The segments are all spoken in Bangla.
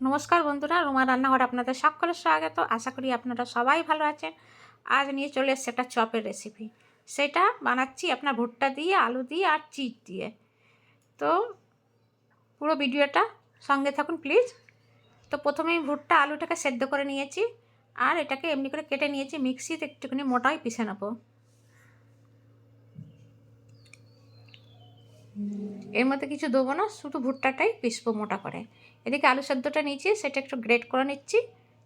নমস্কার বন্ধুরা, রুমা রান্নাঘর আপনাদের সকলের স্বাগত। আশা করি আপনারা সবাই ভালো আছেন। আজ নিয়ে চলে এসছে একটা চপের রেসিপি সেটা বানাচ্ছি আপনার ভুট্টা দিয়ে, আলু দিয়ে আর চিজ দিয়ে। তো পুরো ভিডিওটা সঙ্গে থাকুন প্লিজ তো প্রথমেই ভুট্টা, আলুটাকে সেদ্ধ করে নিয়েছি। আর এটাকে এমনি করে কেটে নিয়েছি, মিক্সিতে একটুখানি মোটাই পিষে নেব। এর মধ্যে কিছু দেবো না, শুধু ভুট্টাটাই পিসবো মোটা করে। এদিকে আলু সেদ্ধটা নিয়েছি, সেটা একটু গ্রেট করে নিচ্ছি,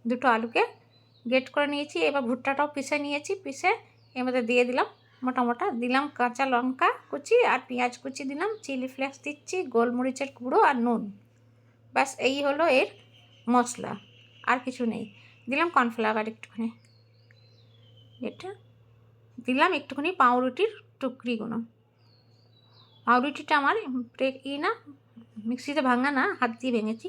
দুটো আলুকে গ্রেট করে নিয়েছি, এবার ভুট্টাটাও পিষে নিয়েছি, পিষে এর মধ্যে দিয়ে দিলাম মোটা মোটা দিলাম কাঁচা লঙ্কা কুচি আর পেঁয়াজ কুচি দিলাম চিলি ফ্লেক্স দিচ্ছি, গোলমরিচের গুঁড়ো আর নুন, ব্যাস এই হলো এর মশলা, আর কিছু নেই, দিলাম কর্নফ্লাওয়ার একটুখানি, এটা দিলাম একটুখানি পাউরুটির টুকরিগুলো, পাউরুটিটা আমার ই না মিক্সিতে ভাঙা না, হাত দিয়ে ভেঙেছি।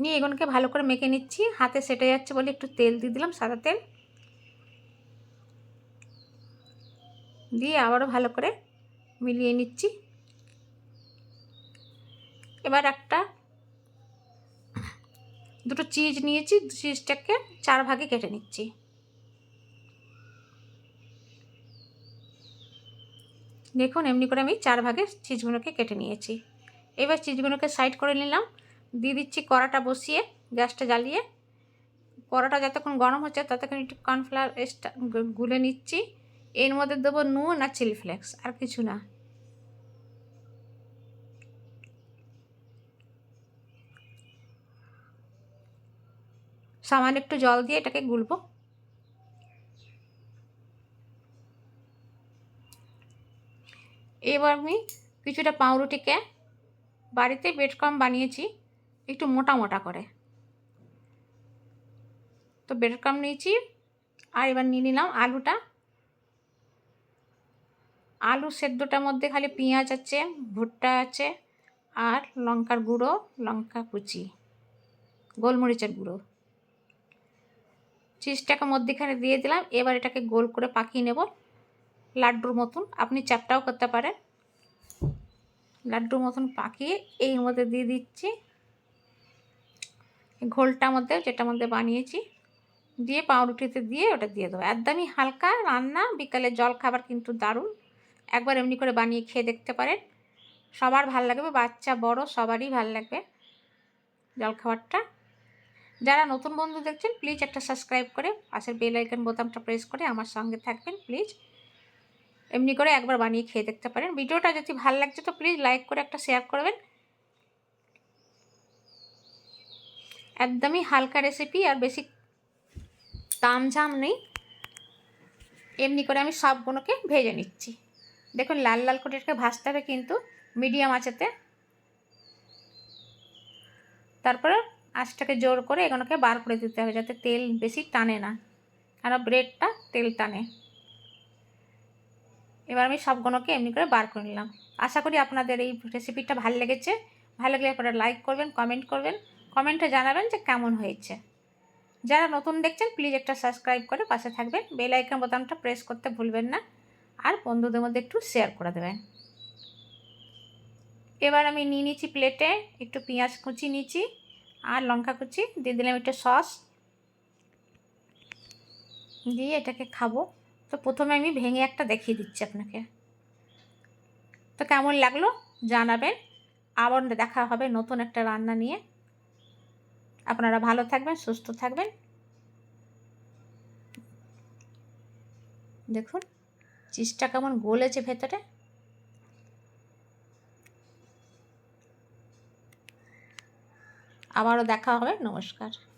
নিয়ে এগুলোকে ভালো করে মেখে নিচ্ছি, হাতে সেটে যাচ্ছে বলে একটু তেল দিয়ে দিলাম, সাদা তেল। দিয়ে আবারও ভালো করে মিলিয়ে নিচ্ছি। এবার একটা দুটো চিজ নিয়েছি, চিজটাকে চার ভাগে কেটে নিচ্ছি। দেখুন, এমনি করে আমি চার ভাগে চিজগুলোকে কেটে নিয়েছি। এবার চিজগুলোকে সাইড করে নিলাম। দিয়ে দিচ্ছি কড়াটা বসিয়ে, গ্যাসটা জ্বালিয়ে। কড়াটা যতক্ষণ গরম হচ্ছে ততক্ষণ একটু কর্নফ্লাওয়ার গুলে নিচ্ছি। এর মধ্যে দেবো নুন আর চিলি ফ্লেক্স আর কিছু না। সামান্য একটু জল দিয়ে এটাকে গুলবো। এবার আমি কিছুটা পাউরুটিকে বাড়িতে বেডক্রাম বানিয়েছি, একটু মোটা মোটা করে। তো বেডক্রাম নিয়েছি, আর এবার নিয়ে নিলাম আলুটা। আলু সেদ্ধটার মধ্যে খালি পেঁয়াজ আছে, ভুট্টা আছে, আর লঙ্কার গুঁড়ো, লঙ্কা কুচি, গোলমরিচের গুঁড়ো। চিজটাকে মধ্যেখানে দিয়ে দিলাম, এবার এটাকে গোল করে পাকিয়ে নেব। লাড্ডুর মতন, আপনি চ্যাপটাও করতে পারেন। লাড্ডুর মতন পাকিয়ে এই মধ্যে দিয়ে দিচ্ছি। ঘোলটার মধ্যে, যেটা মধ্যে বানিয়েছি, দিয়ে পাউরুটিতে দিয়ে ওটা দিয়ে দেবো। একদমই হালকা রান্না, বিকালে জল খাবার কিন্তু দারুণ। একবার এমনি করে বানিয়ে খেয়ে দেখতে পারেন। সবার ভালো লাগবে, বাচ্চা, বড়, সবারই ভালো লাগবে জল খাবারটা। যারা নতুন বন্ধু দেখছেন প্লিজ একটা সাবস্ক্রাইব করে, পাশের বেল আইকন বোতামটা প্রেস করে আমার সঙ্গে থাকবেন প্লিজ এমনি করে একবার বানিয়ে খেয়ে দেখতে পারেন। ভিডিওটা যদি ভালো লাগছে তো প্লিজ লাইক করে একটা শেয়ার করবেন। একদমই হালকা রেসিপি আর বেশি তামঝাম নেই। এমনি করে আমি সবগুলোকে ভেজে নিচ্ছি। দেখুন লাল লাল করে এটাকে ভাজতে হবে কিন্তু মিডিয়াম আঁচেতে। তারপরে আঁচটাকে জোর করে এগুলোকে বার করে দিতে হবে যাতে তেল বেশি টানে না। কারণ ব্রেডটা তেল টানে। এবার আমি সবগুলোকে এমনি করে বার করে নিলাম। আশা করি আপনাদের এই রেসিপিটা ভালো লেগেছে। ভালো লাগলে আপনারা লাইক করবেন কমেন্ট করবেন কমেন্টে জানাবেন যে কেমন হয়েছে। যারা নতুন দেখছেন প্লিজ একটা সাবস্ক্রাইব করে পাশে থাকবেন। বেল আইকন বোতামটা প্রেস করতে ভুলবেন না। আর বন্ধুদের মধ্যে একটু শেয়ার করে দেবেন। এবার আমি নিয়ে নিচ্ছি প্লেটে একটু পেঁয়াজ কুচি নিচ্ছি আর লঙ্কা কুচি। দিয়ে দিলাম একটু সস দিয়ে এটাকে খাব। তো প্রথমে আমি ভেঙে একটা দেখিয়ে দিচ্ছি আপনাকে। তো কেমন লাগল জানাবেন। আবার দেখা হবে নতুন একটা রান্না নিয়ে। আপনারা ভালো থাকবেন, সুস্থ থাকবেন। দেখুন, চিজটা কেমন গলেছে ভেতরে। আবারও দেখা হবে, নমস্কার।